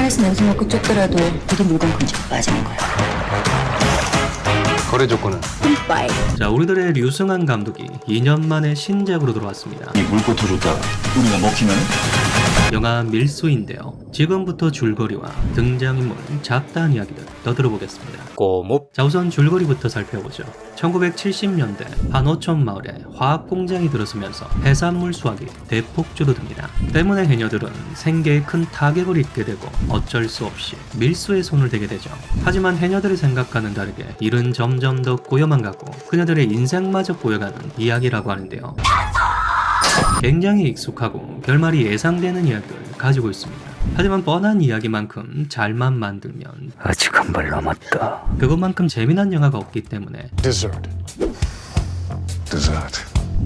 사람에서 냄새 맡고 쫓더라도 모든 물건 금지로 빠지는 거야. 거래 조건은 뿜빠이. 자, 우리들의 류승한 감독이 2년 만에 신작으로 들어왔습니다. 이 물고터 줬다가 우리가 먹히면 영화 밀수인데요. 지금부터 줄거리와 등장인물 잡다한 이야기를 떠들어보겠습니다. 꼬몹 자, 우선 줄거리부터 살펴보죠. 1970년대 한오촌 마을에 화학 공장이 들어서면서 해산물 수확이 대폭 줄어듭니다. 때문에 해녀들은 생계에 큰 타격을 입게 되고 어쩔 수 없이 밀수에 손을 대게 되죠. 하지만 해녀들의 생각과는 다르게 일은 점점 더 꼬여만 가고 그녀들의 인생마저 꼬여가는 이야기라고 하는데요. 굉장히 익숙하고 결말이 예상되는 이야기를 가지고 있습니다. 하지만 뻔한 이야기만큼 잘만 만들면 아직 한 발 남았다. 그것만큼 재미난 영화가 없기 때문에 Dessert. Dessert.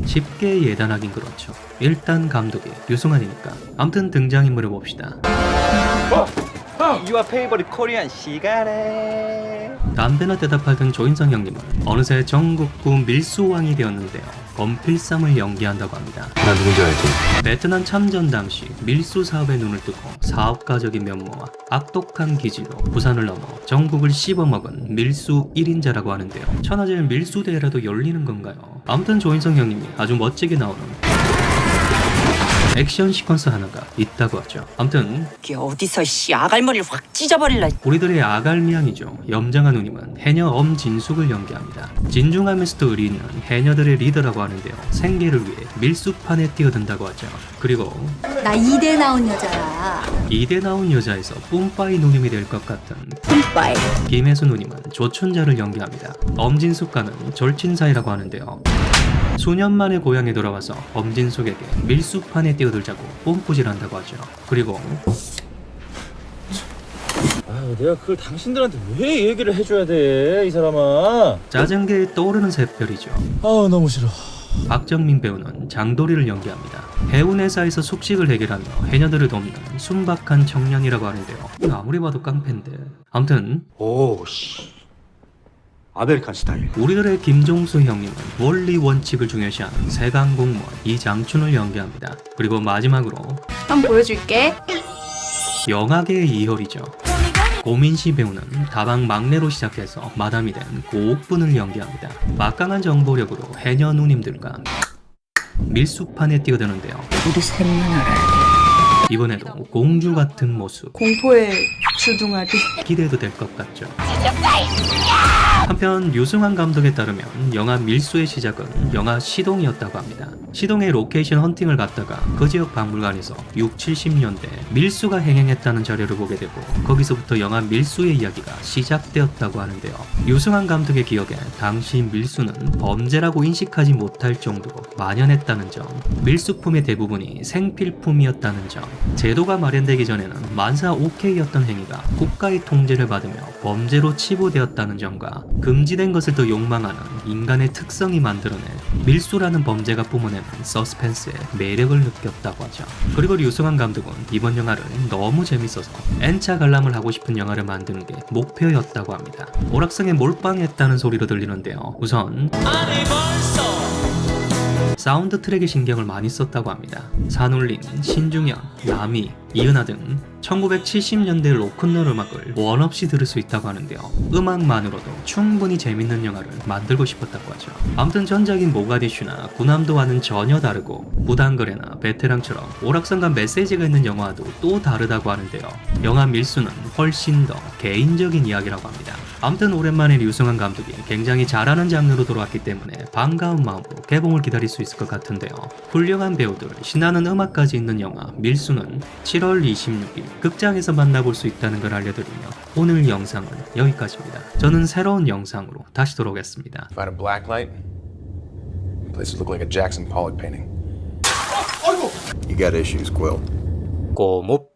쉽게 예단하긴 그렇죠. 일단 감독이 유승환이니까. 아무튼 등장인물을 봅시다. Your favorite Korean 시간에 담배나 떼다 팔던 조인성 형님은 어느새 전국구 밀수왕이 되었는데요. 검필삼을 연기한다고 합니다. 나 누군지 알지? 베트남 참전 당시 밀수 사업에 눈을 뜨고 사업가적인 면모와 악독한 기질로 부산을 넘어 전국을 씹어먹은 밀수 1인자라고 하는데요. 천하제일 밀수 대회라도 열리는 건가요? 아무튼 조인성 형님이 아주 멋지게 나오는 액션 시퀀스 하나가 있다고 하죠. 아무튼 이게 어디서 씨 아갈머리를 확 찢어버릴라. 우리들의 아갈미양이죠. 염장한 누님은 해녀 엄진숙을 연기합니다. 진중하면서도 의리 있는 해녀들의 리더라고 하는데요. 생계를 위해 밀수판에 뛰어든다고 하죠. 그리고 나 이대 나온 여자야. 이대 나온 여자에서 뿜빠이 누님이 될 것 같은 뿜빠이. 김혜수 누님은 조춘자를 연기합니다. 엄진숙과는 절친 사이라고 하는데요. 수년 만에 고향에 돌아와서 엄진숙에게 밀수판에 뛰어들자고 뽐뿌질한다고 하죠. 그리고 아, 내가 그걸 당신들한테 왜 얘기를 해줘야 돼, 이 사람아? 짜증계에 떠오르는 새별이죠. 아, 너무 싫어. 박정민 배우는 장도리를 연기합니다. 해운회사에서 숙식을 해결하며 해녀들을 돕는 순박한 청년이라고 하는데요. 아무리 봐도 깡패인데. 아무튼 오 씨 아메리칸 스타일 우리들의 김종수 형님은 원리 원칙을 중요시하는 세강 공무원 이장춘을 연기합니다. 그리고 마지막으로 한번 보여줄게. 영화계의 이효리죠. 고민시 배우는 다방 막내로 시작해서 마담이 된 고옥분을 연기합니다. 막강한 정보력으로 해녀 누님들과 밀수판에 뛰어드는데요. 우리 알아야 이번에도 공주 같은 모습 공포에 주둥아리. 기대도 될 것 같죠. 한편 유승환 감독에 따르면 영화 밀수의 시작은 영화 시동이었다고 합니다. 시동의 로케이션 헌팅을 갔다가 그 지역 박물관에서 6, 70년대 밀수가 행행했다는 자료를 보게 되고 거기서부터 영화 밀수의 이야기가 시작되었다고 하는데요. 유승환 감독의 기억에 당시 밀수는 범죄라고 인식하지 못할 정도로 만연했다는 점, 밀수품의 대부분이 생필품이었다는 점, 제도가 마련되기 전에는 만사 오케이였던 행위가 국가의 통제를 받으며 범죄로 치부되었다는 점과 금지된 것을 더 욕망하는 인간의 특성이 만들어낸 밀수라는 범죄가 뿜어내는 서스펜스의 매력을 느꼈다고 하죠. 그리고 류승환 감독은 이번 영화를 너무 재밌어서 N차 관람을 하고 싶은 영화를 만드는 게 목표였다고 합니다. 오락성에 몰빵했다는 소리로 들리는데요. 우선 사운드 트랙에 신경을 많이 썼다고 합니다. 산울림, 신중현, 나미, 이은하 등 1970년대 로큰롤 음악을 원 없이 들을 수 있다고 하는데요. 음악만으로도 충분히 재밌는 영화를 만들고 싶었다고 하죠. 아무튼 전작인 모가디슈나 구남도와는 전혀 다르고 무단거래나 베테랑처럼 오락성과 메시지가 있는 영화와도 또 다르다고 하는데요. 영화 밀수는 훨씬 더 개인적인 이야기라고 합니다. 아무튼 오랜만에 류승환 감독이 굉장히 잘하는 장르로 돌아왔기 때문에 반가운 마음으로 개봉을 기다릴 수 있을 것 같은데요. 훌륭한 배우들, 신나는 음악까지 있는 영화 밀수는 7월 26일 극장에서 만나볼 수 있다는 걸 알려드리며 오늘 영상은 여기까지입니다. 저는 새로운 영상으로 다시 돌아오겠습니다. Find a black light. Places look like a Jackson Pollock painting. You got issues, Quill. 꼬몹